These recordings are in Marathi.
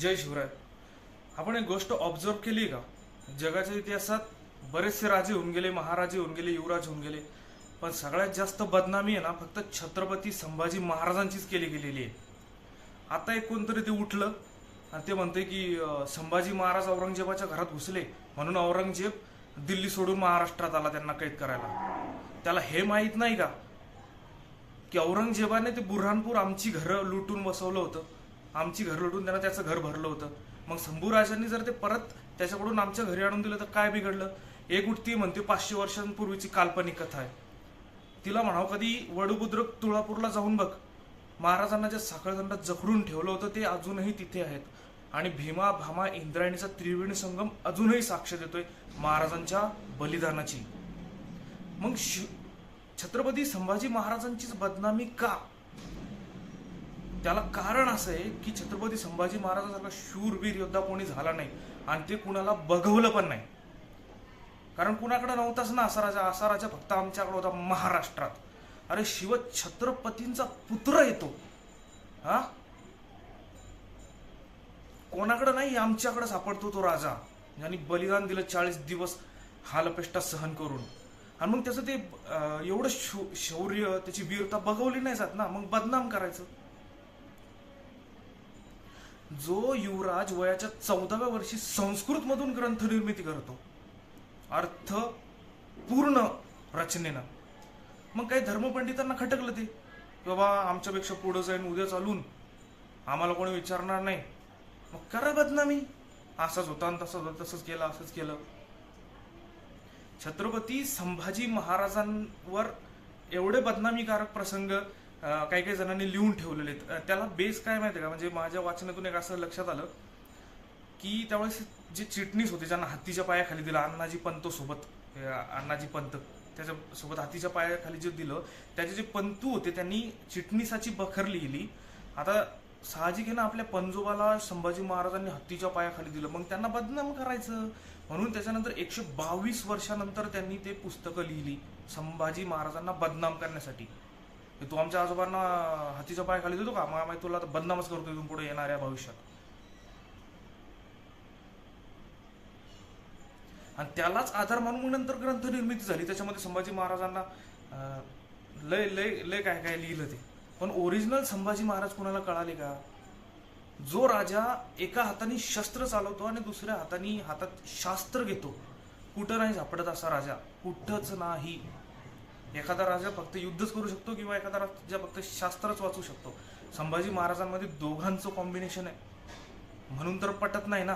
जय शिवराय. आपण एक गोष्ट ऑब्झर्व केली का? जगाच्या इतिहासात बरेचसे राजे होऊन गेले महाराजे होऊन गेले युवराज होऊन गेले. पण सगळ्यात जास्त बदनामी आहे ना फक्त छत्रपती संभाजी महाराजांचीच केली गेलेली आहे. आता एक कोणतरी ते उठलं आणि ते म्हणते की संभाजी महाराज औरंगजेबाच्या घरात घुसले. म्हणून औरंगजेब दिल्ली सोडून महाराष्ट्रात आला त्यांना कैद करायला. त्याला हे माहीत नाही का? की औरंगजेबाने ते बुरहानपूर आमची घरं लुटून बसवलं होतं. आमची घर लुटून त्यांना त्याचं घर भरलं होतं. मग शंभूराजांनी जर ते परत त्याच्याकडून आमच्या घरी आणून दिलं तर काय बिघडलं? एक उठती म्हणते पाचशे वर्षांपूर्वीची काल्पनिक कथा आहे. तिला म्हणावं कधी वडुबुद्रक तुळापूरला जाऊन बघ. महाराजांना ज्या साखळदंडात जखडून ठेवलं होतं ते अजूनही तिथे आहेत. आणि भीमा भामा इंद्रायणीचा त्रिवेणी संगम अजूनही साक्ष देतोय महाराजांच्या बलिदानाची. मग शि- छत्रपती संभाजी महाराजांचीच बदनामी का? त्याला कारण असं आहे की छत्रपती संभाजी महाराजांसारखा शूरवीर योद्धा कोणी झाला नाही आणि ते कुणाला बघवलं पण नाही. कारण कुणाकडे नव्हताच ना असा राजा असा राजा फक्त आमच्याकडे होता महाराष्ट्रात. अरे शिव छत्रपतींचा पुत्र येतो हा? कोणाकडे नाही आमच्याकडे सापडतो तो राजा. ज्यांनी बलिदान दिलं चाळीस दिवस हालपेष्टा सहन करून. आणि मग त्याचं ते एवढं शौ- शौर्य त्याची वीरता बघवली नाही जात ना. मग बदनाम करायचं. जो युवराज वयाच्या चौदाव्या वर्षी संस्कृत मधून ग्रंथ निर्मिती करतो अर्थ पूर्ण रचनेनं. मग काही धर्मपंडितांना खटकलं ते. की बाबा आमच्यापेक्षा पुढं जाईन उद्या चालून. आम्हाला कोणी विचारणार नाही. मग करा बदनामी. असंच होता आणि होता होतं तसंच केलं असंच केलं. छत्रपती संभाजी महाराजांवर एवढे बदनामीकारक प्रसंग काही काही जणांनी लिहून ठेवलेले आहेत. त्याला बेस काय माहिती का? म्हणजे माझ्या वाचनातून एक असं लक्षात आलं की त्यावेळेस जे चिटणीस होते ज्यांना हत्तीच्या पायाखाली दिलं अण्णाजी पंत सोबत अण्णाजी पंत त्याच्यासोबत हातीच्या पायाखाली जे दिलं त्याचे जे पंतू होते त्यांनी चिटणीसाची बखर लिहिली. आता साहजिक आहे ना आपल्या पंजोबाला संभाजी महाराजांनी हत्तीच्या पायाखाली दिलं मग त्यांना बदनाम करायचं. म्हणून त्याच्यानंतर एकशे बावीस वर्षानंतर त्यांनी ते पुस्तकं लिहिली संभाजी महाराजांना बदनाम करण्यासाठी. तू आमच्या आजोबांना हातीचा पाय खाली देतो का? मग आम्ही तुला आता बदनामच करतो इथून पुढे येणाऱ्या भविष्यात. आणि त्यालाच आधार मानून मग नंतर ग्रंथ निर्मिती झाली. त्याच्यामध्ये संभाजी महाराजांना लय लय लय काय काय लिहिलं ते. पण ओरिजिनल संभाजी महाराज कोणाला कळाले का? जो राजा एका हाताने शस्त्र चालवतो आणि दुसऱ्या हाताने हातात शास्त्र घेतो. कुठं नाही सापडत असा राजा. कुठंच नाही. एखादा राजा फक्त युद्धच करू शकतो किंवा एखादा राजा फक्त शास्त्रच वाचू शकतो. संभाजी महाराजांमध्ये दोघांचं कॉम्बिनेशन आहे. म्हणून तर पटत नाही ना.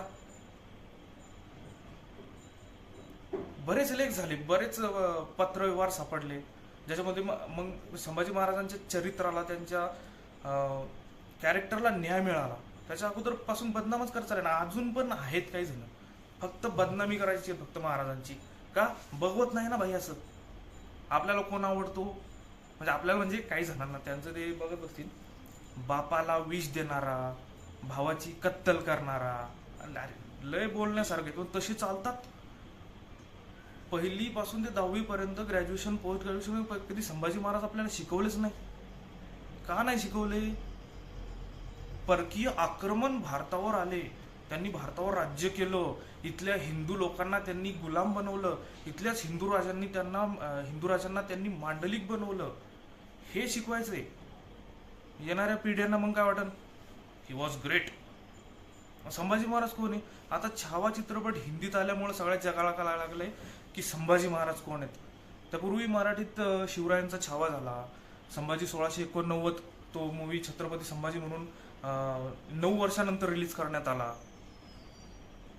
बरेच लेख झाले बरेच पत्रव्यवहार सापडले. ज्याच्यामध्ये मग संभाजी महाराजांच्या चरित्राला त्यांच्या कॅरेक्टरला न्याय मिळाला. त्याच्या अगोदरपासून बदनामच करत चालले ना अजून पण आहेत काही जण. फक्त बदनामी करायची आहे फक्त महाराजांची. का? बघवत नाही ना भाई असं. आपल्याला कोण आवडतो? म्हणजे आपल्याला म्हणजे काही जणांना त्यांचं ते बघत असतील बापाला विष देणारा भावाची कत्तल करणारा. अरे, लय बोलण्यासारखे पण तसे चालतात. पहिलीपासून ते दहावीपर्यंत ग्रॅज्युएशन पोस्ट ग्रॅज्युएशन कधी संभाजी महाराज आपल्याला शिकवलेच नाही. का नाही शिकवले? परकीय आक्रमण भारतावर आले. त्यांनी भारतावर राज्य केलं इथल्या हिंदू लोकांना त्यांनी गुलाम बनवलं इथल्याच हिंदू राजांनी त्यांना हिंदू राजांना त्यांनी मांडलिक बनवलं. हे शिकवायचंय येणाऱ्या पिढ्यांना मग काय वाटन? He was great Sambhaji Maharaj कोण आहे? आता छावा चित्रपट हिंदीत आल्यामुळे सगळ्या जगाला कळायला लागलंय की संभाजी महाराज कोण आहेत. त्यापूर्वी मराठीत शिवरायांचा छावा झाला. संभाजी सोळाशे एकोणनव्वद तो मूवी छत्रपती संभाजी म्हणून नऊ वर्षानंतर रिलीज करण्यात आला.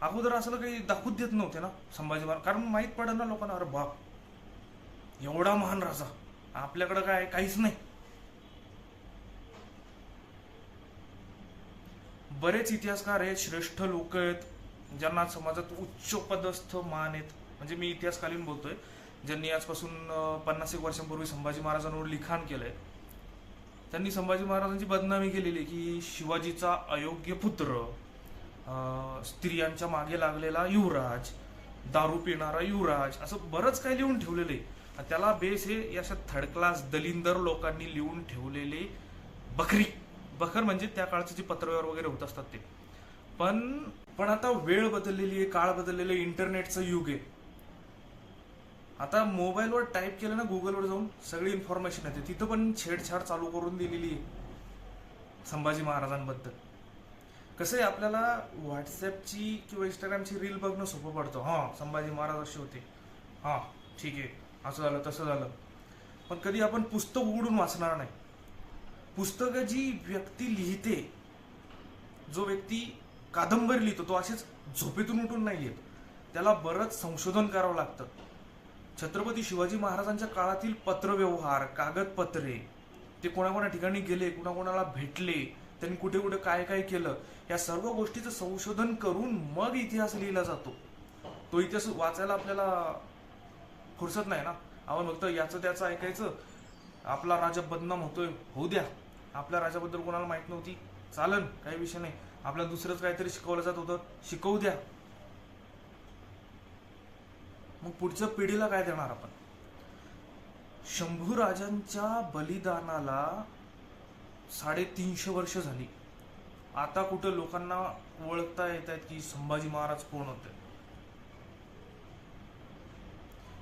अगोदर असं काही दाखवूच देत नव्हते ना संभाजी महाराज. कारण माहीत पडेल ना लोकांना अरे बाप एवढा महान राजा. आपल्याकडं काय काहीच नाही. बरेच इतिहासकार आहेत श्रेष्ठ लोक आहेत ज्यांना समाजात उच्च पदस्थ मान आहेत. म्हणजे मी इतिहासकालीन बोलतोय. ज्यांनी आजपासून पन्नास एक वर्षांपूर्वी संभाजी महाराजांवर लिखाण केलंय. त्यांनी संभाजी महाराजांची बदनामी केलेली की शिवाजीचा अयोग्य पुत्र स्त्रियांच्या मागे लागलेला युवराज दारू पिणारा युवराज असं बरंच काही लिहून ठेवलेलं आहे त्याला बेस हे अशा थर्ड क्लास दलिंदर लोकांनी लिहून ठेवलेले बकरी. बखर म्हणजे त्या काळचे जे पत्रव्यवहार वगैरे होत असतात ते. पण पण आता वेळ बदललेली आहे काळ बदललेलं आहे इंटरनेटचं युग आहे. आता मोबाईलवर टाईप केलं ना गुगलवर जाऊन सगळी इन्फॉर्मेशन येते. तिथं पण छेडछाड चालू करून दिलेली आहे. संभाजी महाराजांबद्दल. कसं आहे आपल्याला व्हॉट्सअपची किंवा इंस्टाग्रामची रील बघणं सोपं पडतं. हां संभाजी महाराज असे होते. हां ठीक आहे. असं झालं तसं झालं. पण कधी आपण पुस्तक उघडून वाचणार नाही. पुस्तकं जी व्यक्ती लिहिते जो व्यक्ती कादंबरी लिहितो तो असेच झोपेतून उठून नाही लिहित. त्याला बरंच संशोधन करावं लागतं. छत्रपती शिवाजी महाराजांच्या काळातील पत्रव्यवहार कागदपत्रे ते कोणाकोणा ठिकाणी गेले कुणाकोणाला भेटले त्यांनी कुठे कुठे काय काय केलं या सर्व गोष्टीचं संशोधन करून मग इतिहास लिहिला जातो. तो इतिहास वाचायला आपल्याला फुरसत नाही ना. आपण फक्त याचं त्याचं ऐकायचं. आपला राजा बदनाम होतोय होऊ द्या. आपल्या राजाबद्दल कोणाला माहीत नव्हती. चालन काही विषय नाही. आपल्याला दुसरंच काहीतरी शिकवलं जात होतं. शिकवू द्या. मग पुढच्या पिढीला काय देणार आपण? शंभू राजांच्या बलिदानाला साडेतीनशे वर्ष झाली. आता कुठं लोकांना ओळखता येत आहेत की संभाजी महाराज कोण होते?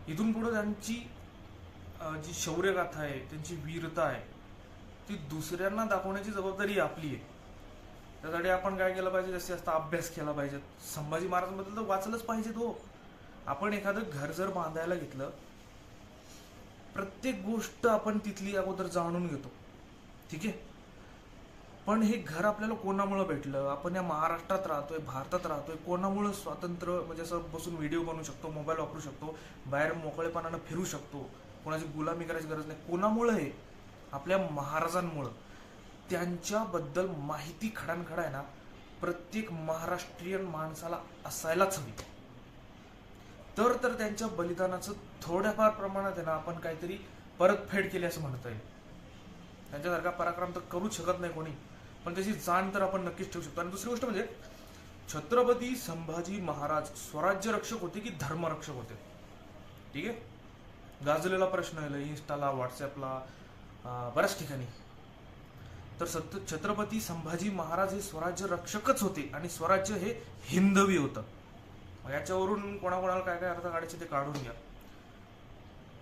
इथून पुढे त्यांची जी शौर्यगाथा आहे त्यांची वीरता आहे ती दुसऱ्यांना दाखवण्याची जबाबदारी आपली आहे. त्यासाठी आपण काय केलं पाहिजे? जास्तीत जास्त अभ्यास केला पाहिजे. संभाजी महाराजांबद्दल तर वाचलंच पाहिजे तो हो. आपण एखादं घर जर बांधायला घेतलं प्रत्येक गोष्ट आपण तिथली अगोदर जाणून घेतो. ठीक आहे? पण हे घर आपल्याला कोणामुळं भेटलं? आपण या महाराष्ट्रात राहतोय भारतात राहतोय कोणामुळं स्वातंत्र्य म्हणजे असं बसून व्हिडिओ बनवू शकतो मोबाईल वापरू शकतो बाहेर मोकळेपणानं फिरू शकतो कोणाची गुलामी करायची गरज नाही. कोणामुळं हे? आपल्या महाराजांमुळं. त्यांच्याबद्दल माहिती खडानखडा आहे ना प्रत्येक महाराष्ट्रीयन माणसाला असायलाच हवी. तर तर त्यांच्या बलिदानाचं थोड्याफार प्रमाणात आहे ना आपण काहीतरी परतफेड केली असं म्हणता येईल. त्यांच्यासारखा पराक्रम तर करूच शकत नाही कोणी. पण त्याची जाण तर आपण नक्कीच ठेवू शकतो. आणि दुसरी गोष्ट म्हणजे छत्रपती संभाजी महाराज स्वराज्य रक्षक होते की धर्मरक्षक होते? ठीक आहे? गाजलेला प्रश्न आहे इन्स्टाला व्हॉट्सॲपला बऱ्याच ठिकाणी. तर सत्य छत्रपती संभाजी महाराज हे स्वराज्य रक्षकच होते आणि स्वराज्य हे हिंदवी होतं. याच्यावरून कोणाकोणाला काय काय अर्थ काढायचे ते काढून घ्या.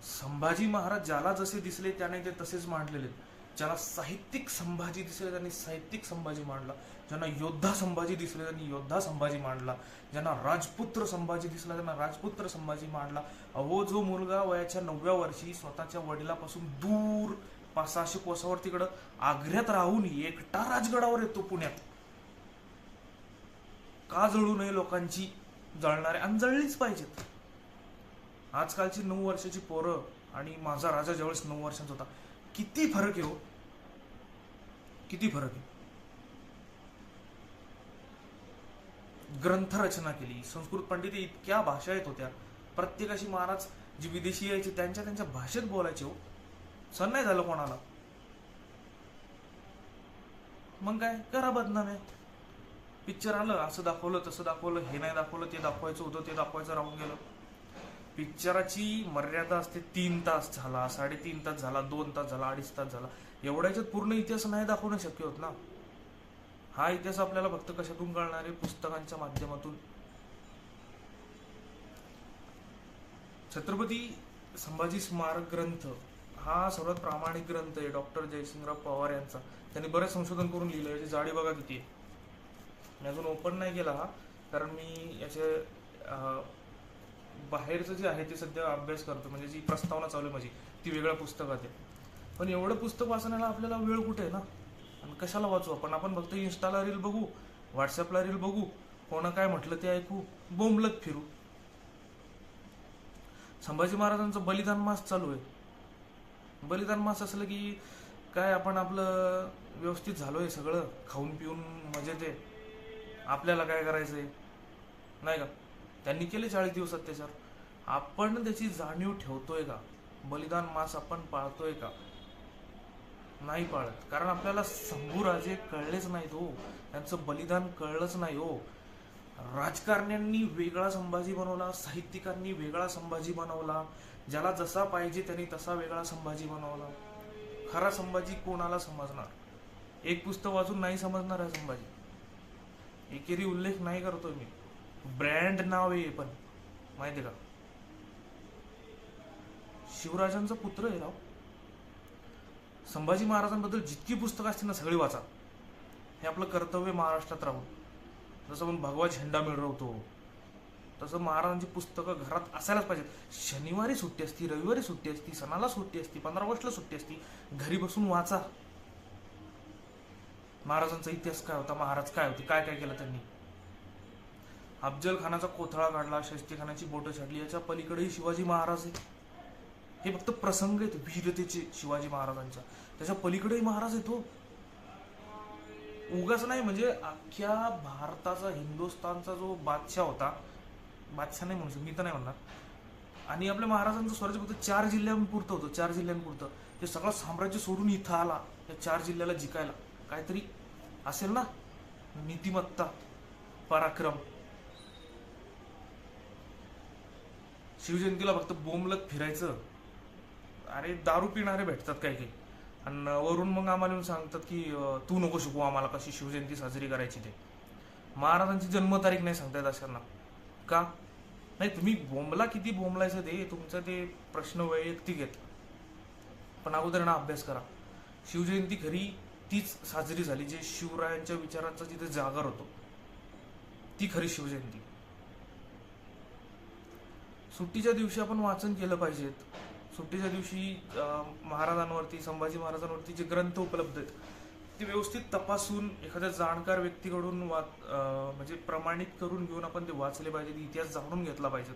संभाजी महाराज ज्याला जसे दिसले त्याने ते तसेच मांडलेले आहेत. ज्याला साहित्यिक संभाजी दिसले त्यांनी साहित्यिक संभाजी मांडला. ज्यांना योद्धा संभाजी दिसले त्यांनी योद्धा संभाजी मांडला. ज्यांना राजपुत्र संभाजी दिसला त्यांना राजपुत्र संभाजी मांडला. अहो जो मुलगा वयाच्या नवव्या वर्षी स्वतःच्या वडिलापासून दूर पाच सहाशे कोसावर तिकडं आग्र्यात राहून एकटा राजगडावर येतो पुण्यात. का जळू नये लोकांची जळणारे? आणि जळलीच पाहिजेत. आजकालची नऊ वर्षाची पोरं आणि माझा राजा ज्यावेळेस नऊ वर्षांचा होता किती फरक आहे हो? किती फरक आहे? ग्रंथरचना केली. संस्कृत पंडित इतक्या भाषा येत होत्या. प्रत्येकाशी महाराज जी विदेशी यायचे त्यांच्या त्यांच्या भाषेत बोलायचे हो. सण नाही झालं कोणाला. मग काय? करा बदनाम आहे पिक्चर आलं असं दाखवलं तसं दाखवलं हे नाही दाखवलं ते दाखवायचं होतं ते दाखवायचं राहून गेलं. पिक्चराची मर्यादा असते तीन तास झाला साडेतीन तास झाला दोन तास झाला अडीच तास झाला. एवढ्याच्यात पूर्ण इतिहास नाही दाखवणं शक्य होत ना? हा इतिहास आपल्याला फक्त कशातून कळणार आहे? पुस्तकांच्या माध्यमातून. छत्रपती संभाजी स्मारक ग्रंथ हा सर्वात प्रामाणिक ग्रंथ आहे डॉक्टर जयसिंगराव पवार यांचा. त्यांनी बरेच संशोधन करून लिहिलं याची जाडी बघा किती आहे. मी अजून ओपन नाही केला हा कारण मी याचे बाहेरचं जे आहे ते सध्या अभ्यास करतो म्हणजे जी प्रस्तावना चालू आहे माझी ती वेगळ्या पुस्तकात आहे. पण एवढं पुस्तक वाचण्याला आपल्याला वेळ कुठे आहे ना? आणि कशाला वाचू आपण? आपण फक्त इन्स्टाला रील बघू व्हॉट्सअपला रील बघू कोणा काय म्हटलं ते ऐकू बोंबलत फिरू. संभाजी महाराजांचं बलिदान मास चालू आहे. बलिदान मास असलं की काय आपण आपलं व्यवस्थित झालोय सगळं खाऊन पिऊन मजेत आहे. आपल्याला काय करायचंय? नाही का? त्यांनी केले चाळीस दिवस अत्याचार आपण त्याची जाणीव ठेवतोय का? बलिदान मास आपण पाळतोय का? नाही पाळत. कारण आपल्याला शंभूराजे कळलेच नाहीत हो. त्यांचं बलिदान कळलंच नाही हो. राजकारण्यांनी वेगळा संभाजी बनवला साहित्यिकांनी वेगळा संभाजी बनवला ज्याला जसा पाहिजे त्यांनी तसा वेगळा संभाजी बनवला. खरा संभाजी कोणाला समजणार? एक पुस्तक वाचून नाही समजणार आहे संभाजी. एकेरी उल्लेख नाही करतोय मी. ब्रँड नाव आहे हे पण. माहिती का? शिवराजांचा पुत्र आहे राव. संभाजी महाराजांबद्दल जितकी पुस्तकं असतील ना सगळी वाचा. हे आपलं कर्तव्य महाराष्ट्रात राहून. जसं आपण भगवा झेंडा मिळवतो तसं महाराजांची पुस्तकं घरात असायलाच पाहिजेत. शनिवारी सुट्टी असती रविवारी सुट्टी असती सणाला सुट्टी असती पंधरा ऑगस्टला सुट्टी असती घरी बसून वाचा. महाराजांचा इतिहास काय होता? महाराज काय होते? काय काय केलं त्यांनी? अफजल खानाचा कोथळा काढला शस्ती खानाची बोटं छाडली याच्या पलीकडेही शिवाजी महाराज आहे हे फक्त प्रसंग आहेत वीरतेचे शिवाजी महाराजांच्या त्याच्या पलीकडेही महाराज येतो हो. उगाच नाही म्हणजे अख्ख्या भारताचा हिंदुस्थानचा जो बादशाह होता बादशाह नाही म्हणू शकतो मी तर नाही म्हणणार. आणि आपल्या महाराजांचं स्वराज्य फक्त चार जिल्ह्यांपुरतं होतं चार जिल्ह्यांपुरतं. ते सगळं साम्राज्य सोडून इथं आला या चार जिल्ह्याला जिकायला. काहीतरी असेल ना? नीतिमत्ता पराक्रम. शिवजयंतीला फक्त बोंबलत फिरायचं. अरे दारू पिणारे भेटतात काही काही. आणि वरून मग आम्हाला येऊन सांगतात की तू नको शिकू आम्हाला कशी शिवजयंती साजरी करायची ते. महाराजांची जन्मतारीख नाही सांगता येत अशांना. का? नाही तुम्ही बोंबला किती बोंबलायचं ते तुमचं ते प्रश्न वैयक्तिक आहेत. पण अगोदर ना अभ्यास करा. शिवजयंती खरी तीच साजरी झाली जे शिवरायांच्या विचारांचा जिथे जागर होतो. ती खरी शिवजयंती. सुट्टीच्या दिवशी आपण वाचन केलं पाहिजेत सुट्टीच्या दिवशी महाराजांवरती संभाजी महाराजांवरती जे ग्रंथ उपलब्ध आहेत ते व्यवस्थित तपासून एखाद्या जाणकार व्यक्तीकडून वा म्हणजे प्रमाणित करून घेऊन आपण ते वाचले पाहिजेत इतिहास जाणून घेतला पाहिजेत.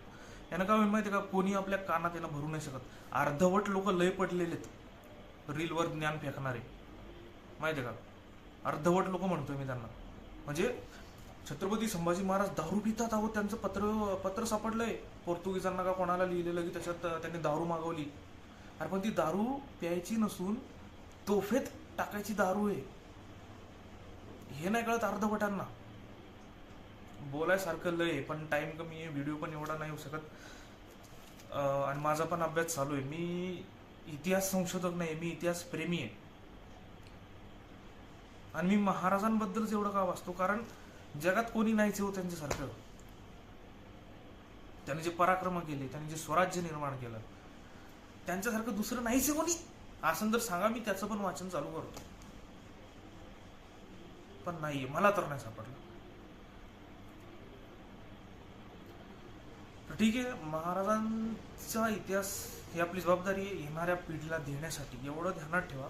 यानं काय होईल माहिती का? कोणी आपल्या कानात यानं भरू नाही शकत. अर्धवट लोक लय पडलेलेत रीलवर ज्ञान फेकणारे. माहिती का? अर्धवट लोक म्हणतोय मी त्यांना. म्हणजे छत्रपती संभाजी महाराज दारू पितात आहोत त्यांचं पत्र पत्र सापडलंय. पोर्तुगीजांना का कोणाला लिहिलेलं की त्याच्यात त्यांनी दारू मागवली? अरे पण ती दारू प्यायची नसून तोफेत टाकायची दारू आहे. हे नाही कळत अर्धवटांना. बोलायसारखं लय आहे, पण टाईम कमी आहे व्हिडिओ पण एवढा नाही होऊ शकत. आणि माझा पण अभ्यास चालू आहे. मी इतिहास संशोधक नाही मी इतिहास प्रेमी आहे. आणि मी महाराजांबद्दलच एवढं का वाचतो? कारण जगात कोणी नाहीच हो त्यांच्यासारखं. त्यांनी जे पराक्रम केले त्यांनी जे स्वराज्य निर्माण केलं त्यांच्यासारखं दुसरं नाहीच आहे कोणी? असं जर सांगा मी त्याचं पण वाचन चालू करतो. पण नाहीये मला तर नाही सापडलं. ठीक आहे महाराजांचा इतिहास ही आपली जबाबदारी येणाऱ्या पिढीला देण्यासाठी. एवढं ध्यानात ठेवा.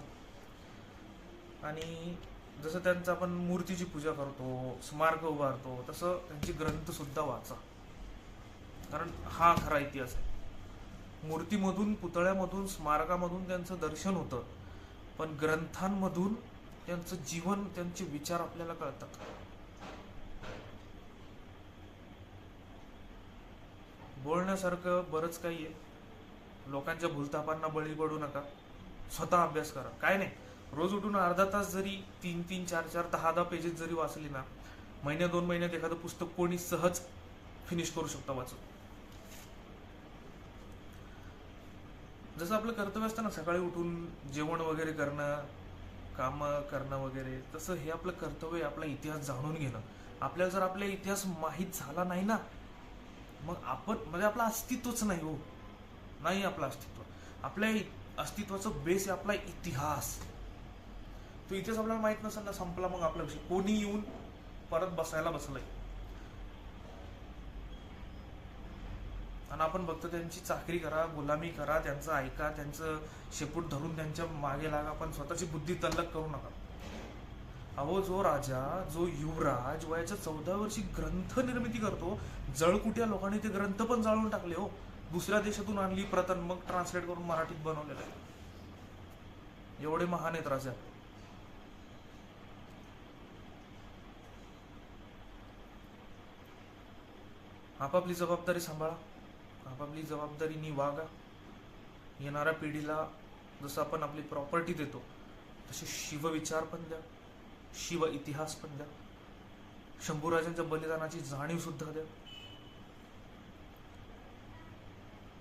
आणि जसं त्यांचं आपण मूर्तीची पूजा करतो स्मारक उभारतो तसं त्यांचे ग्रंथसुद्धा वाचा. कारण हा खरा इतिहास आहे. मूर्तीमधून पुतळ्यामधून स्मारकामधून त्यांचं दर्शन होतं. पण ग्रंथांमधून त्यांचं जीवन त्यांचे विचार आपल्याला कळतात. बोलण्यासारखं बरंच काही आहे. लोकांच्या भूलतापांना बळी पडू नका. स्वतः अभ्यास करा. काय नाही. रोज उठून अर्धा तास जरी तीन तीन चार चार दहा दहा पेजेस जरी वाचली ना महिन्या दोन महिन्यात एखादं पुस्तक कोणी सहज फिनिश करू शकता वाचून. जसं आपलं कर्तव्य असतं ना सकाळी उठून जेवण वगैरे करणं काम करणं वगैरे तसं हे आपलं कर्तव्य आपला इतिहास जाणून घेणं. आपल्याला जर आपला इतिहास माहीत झाला नाही ना मग आपण म्हणजे आपलं अस्तित्वच नाही हो. नाही आपलं अस्तित्व. आपल्या अस्तित्वाचं बेस आहे आपला इतिहास. तो इतिहास आपल्याला माहीत नसेल ना संपला मग आपल्याविषयी. कोणी येऊन परत बसायला बसलंय? आणि आपण बघतो त्यांची चाकरी करा गुलामी करा त्यांचं ऐका त्यांचं शेपूट धरून त्यांच्या मागे लागा. पण स्वतःची बुद्धी तल्लक करू नका. अहो जो राजा जो युवराज वयाच्या चौदा वर्षी ग्रंथ निर्मिती करतो जळकुट्या लोकांनी ते ग्रंथ पण जाळून टाकले हो. दुसऱ्या देशातून आणली प्रतन मग ट्रान्सलेट करून मराठीत बनवलेलं आहे. एवढे महान आहेत राजा. आपापली जबाबदारी सांभाळा. आपापली जबाबदारीनी वागा. येणाऱ्या पिढीला जसं आपण आपली प्रॉपर्टी देतो तसे शिवविचार पण द्या शिव इतिहास पण द्या. शंभूराजांच्या बलिदानाची जाणीव सुद्धा द्या.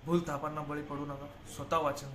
भूलथापांना बळी पडू नका स्वतः वाचन.